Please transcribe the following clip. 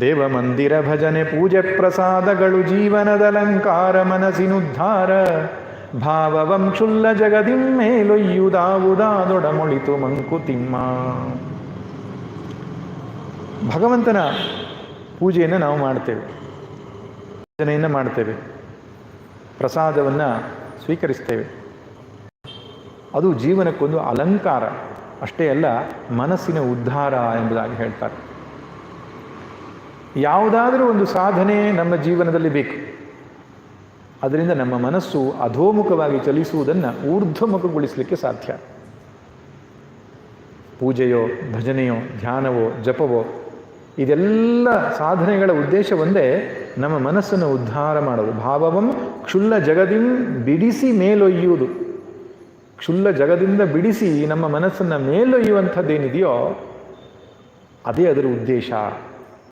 ದೇವ ಮಂದಿರ ಭಜನೆ ಪೂಜೆ ಪ್ರಸಾದಗಳು ಜೀವನದಲಂಕಾರ ಮನಸ್ಸಿನುದ್ಧಾರ. ಭಾವವಂ ವಂಶುಲ್ಲ ಜಗದಿಂ ಮೇಲೊಯ್ಯುದಾವುದಾದೊಡಮೊಳಿತು ಮಂಕುತಿಮ್ಮ ಭಗವಂತನ ಪೂಜೆಯನ್ನು ನಾವು ಮಾಡ್ತೇವೆ. ಭಜನೆಯನ್ನು ಮಾಡ್ತೇವೆ. ಪ್ರಸಾದವನ್ನು ಸ್ವೀಕರಿಸ್ತೇವೆ. ಅದು ಜೀವನಕ್ಕೊಂದು ಅಲಂಕಾರ. ಅಷ್ಟೇ ಅಲ್ಲ, ಮನಸ್ಸಿನ ಉದ್ಧಾರ ಎಂಬುದಾಗಿ ಹೇಳ್ತಾರೆ. ಯಾವುದಾದರೂ ಒಂದು ಸಾಧನೆ ನಮ್ಮ ಜೀವನದಲ್ಲಿ ಬೇಕು. ಅದರಿಂದ ನಮ್ಮ ಮನಸ್ಸು ಅಧೋಮುಖವಾಗಿ ಚಲಿಸುವುದನ್ನು ಊರ್ಧ್ವಮುಖಗೊಳಿಸಲಿಕ್ಕೆ ಸಾಧ್ಯ. ಪೂಜೆಯೋ, ಭಜನೆಯೋ, ಧ್ಯಾನವೋ, ಜಪವೋ, ಇದೆಲ್ಲ ಸಾಧನೆಗಳ ಉದ್ದೇಶ ಒಂದೇ, ನಮ್ಮ ಮನಸ್ಸನ್ನು ಉದ್ಧಾರ ಮಾಡೋದು ಭಾವವಂ ಕ್ಷುಲ್ಲ ಜಗದಿಂ ಬಿಡಿಸಿ ಮೇಲೊಯ್ಯುವುದು. ಕ್ಷುಲ್ಲ ಜಗದಿಂದ ಬಿಡಿಸಿ ನಮ್ಮ ಮನಸ್ಸನ್ನು ಮೇಲೊಯ್ಯುವಂಥದ್ದೇನಿದೆಯೋ, ಅದೇ ಅದರ ಉದ್ದೇಶ.